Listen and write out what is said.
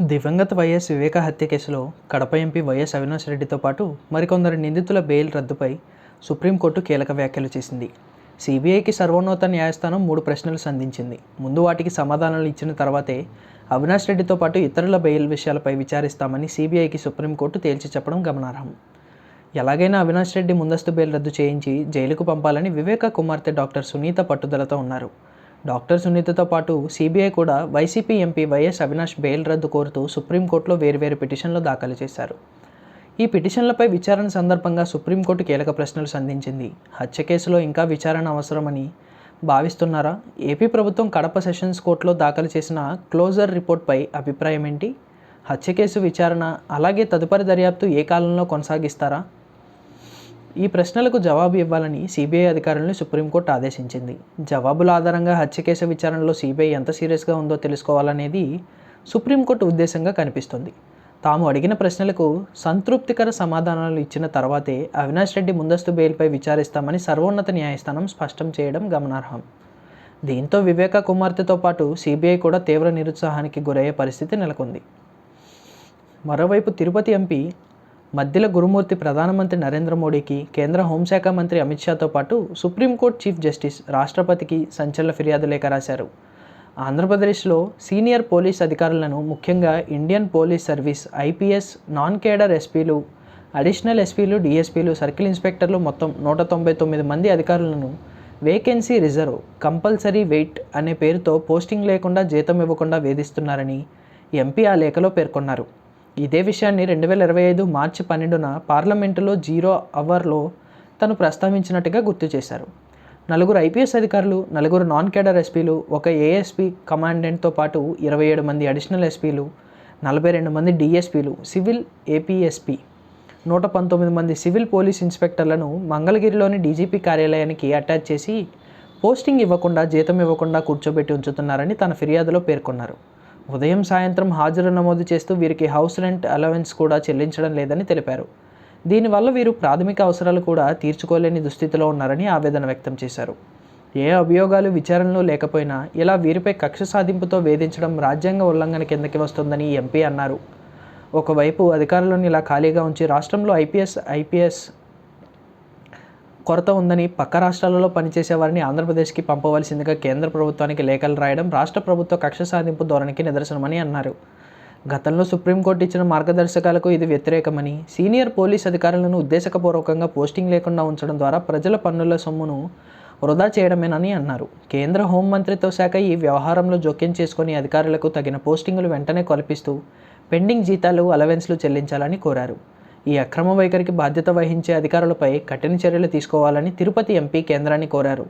దివంగత వైఎస్ వివేక హత్య కేసులో కడప ఎంపీ వైఎస్ అవినాష్ రెడ్డితో పాటు మరికొందరు నిందితుల బెయిల్ రద్దుపై సుప్రీంకోర్టు కీలక వ్యాఖ్యలు చేసింది. సిబిఐకి సర్వోన్నత న్యాయస్థానం మూడు ప్రశ్నలు సంధించింది. ముందు వాటికి సమాధానాలు ఇచ్చిన తర్వాతే అవినాష్ రెడ్డితో పాటు ఇతరుల బెయిల్ విషయాలపై విచారిస్తామని సిబిఐకి సుప్రీంకోర్టు తేల్చి చెప్పడం గమనార్హం. ఎలాగైనా అవినాష్ రెడ్డి ముందస్తు బెయిల్ రద్దు చేయించి జైలుకు పంపాలని వివేక కుమార్తె డాక్టర్ సునీత పట్టుదలతో ఉన్నారు. డాక్టర్ సునీతతో పాటు సిబిఐ కూడా YCP MP YS Avinash bail రద్దు కోరుతూ సుప్రీంకోర్టులో వేర్వేరు పిటిషన్లు దాఖలు చేశారు. ఈ పిటిషన్లపై విచారణ సందర్భంగా సుప్రీంకోర్టు కీలక ప్రశ్నలు సంధించింది. హత్య కేసులో ఇంకా విచారణ అవసరమని భావిస్తున్నారా? ఏపీ ప్రభుత్వం కడప సెషన్స్ కోర్టులో దాఖలు చేసిన క్లోజర్ రిపోర్ట్పై అభిప్రాయం ఏంటి హత్య కేసు విచారణ అలాగే తదుపరి దర్యాప్తు ఏ కాలంలో కొనసాగిస్తారా? ఈ ప్రశ్నలకు జవాబు ఇవ్వాలని సిబిఐ అధికారులను సుప్రీంకోర్టు ఆదేశించింది. జవాబుల ఆధారంగా హత్య కేసు విచారణలో సిబిఐ ఎంత సీరియస్గా ఉందో తెలుసుకోవాలనేది సుప్రీంకోర్టు ఉద్దేశంగా కనిపిస్తుంది. తాము అడిగిన ప్రశ్నలకు సంతృప్తికర సమాధానాలు ఇచ్చిన తర్వాతే అవినాష్ రెడ్డి ముందస్తు బెయిల్పై విచారిస్తామని సర్వోన్నత న్యాయస్థానం స్పష్టం చేయడం గమనార్హం. దీంతో వివేక కుమార్తెతో పాటు సిబిఐ కూడా తీవ్ర నిరుత్సాహానికి గురయ్యే పరిస్థితి నెలకొంది. మరోవైపు తిరుపతి ఎంపీ మధ్యల గురుమూర్తి ప్రధానమంత్రి నరేంద్ర మోడీకి కేంద్ర హోంశాఖ మంత్రి అమిత్ షాతో పాటు సుప్రీంకోర్టు చీఫ్ జస్టిస్ రాష్ట్రపతికి సంచలన ఫిర్యాదు లేఖ రాశారు. ఆంధ్రప్రదేశ్లో సీనియర్ పోలీస్ అధికారులను ముఖ్యంగా Indian police service IPS non cadre ఎస్పీలు అడిషనల్ ఎస్పీలు డిఎస్పీలు సర్కిల్ ఇన్స్పెక్టర్లు మొత్తం నూట తొంభై తొమ్మిది మంది అధికారులను వేకెన్సీ రిజర్వ్ కంపల్సరీ వెయిట్ అనే పేరుతో పోస్టింగ్ లేకుండా జీతం ఇవ్వకుండా వేధిస్తున్నారని ఎంపీ ఆ లేఖలో పేర్కొన్నారు. ఇదే విషయాన్ని రెండు వేల ఇరవై ఐదు మార్చి పన్నెండున పార్లమెంటులో జీరో అవర్లో తను ప్రస్తావించినట్టుగా గుర్తు చేశారు. నలుగురు ఐపీఎస్ అధికారులు నలుగురు నాన్ కేడర్ ఎస్పీలు ఒక ఏఎస్పీ కమాండెంట్తో పాటు ఇరవై ఏడు మంది అడిషనల్ ఎస్పీలు నలభై రెండు మంది డిఎస్పీలు సివిల్ ఏపీఎస్పీ నూట పంతొమ్మిది మంది సివిల్ పోలీస్ ఇన్స్పెక్టర్లను మంగళగిరిలోని డీజీపీ కార్యాలయానికి అటాచ్ చేసి పోస్టింగ్ ఇవ్వకుండా జీతం ఇవ్వకుండా కూర్చోబెట్టి ఉంచుతున్నారని తన ఫిర్యాదులో పేర్కొన్నారు. ఉదయం సాయంత్రం హాజరు నమోదు చేస్తూ వీరికి హౌస్ రెంట్ అలవెన్స్ కూడా చెల్లించడం లేదని తెలిపారు. దీనివల్ల వీరు ప్రాథమిక అవసరాలు కూడా తీర్చుకోలేని దుస్థితిలో ఉన్నారని ఆవేదన వ్యక్తం చేశారు. ఏ అభియోగాలు విచారణలో లేకపోయినా ఇలా వీరిపై కక్ష సాధింపుతో వేధించడం రాజ్యాంగ ఉల్లంఘన కిందకి వస్తుందని ఎంపీ అన్నారు. ఒకవైపు అధికారులను ఇలా ఖాళీగా ఉంచి రాష్ట్రంలో ఐపీఎస్ ఐపీఎస్ కొరత ఉందని పక్క రాష్ట్రాలలో పనిచేసే వారిని ఆంధ్రప్రదేశ్కి పంపవలసిందిగా కేంద్ర ప్రభుత్వానికి లేఖలు రాయడం రాష్ట్ర ప్రభుత్వ కక్ష సాధింపు ధోరణికి నిదర్శనమని అన్నారు. గతంలో సుప్రీంకోర్టు ఇచ్చిన మార్గదర్శకాలకు ఇది వ్యతిరేకమని సీనియర్ పోలీస్ అధికారులను ఉద్దేశపూర్వకంగా పోస్టింగ్ లేకుండా ఉంచడం ద్వారా ప్రజల పన్నుల సొమ్మును వృధా చేయడమేనని అన్నారు. కేంద్ర హోంమంత్రిత్వ శాఖ ఈ వ్యవహారంలో జోక్యం చేసుకుని అధికారులకు తగిన పోస్టింగులు వెంటనే కల్పిస్తూ పెండింగ్ జీతాలు అలవెన్స్లు చెల్లించాలని కోరారు. ఈ అక్రమ వైఖరికి బాధ్యత వహించే అధికారులపై కఠిన చర్యలు తీసుకోవాలని తిరుపతి ఎంపీ కేంద్రాన్ని కోరారు.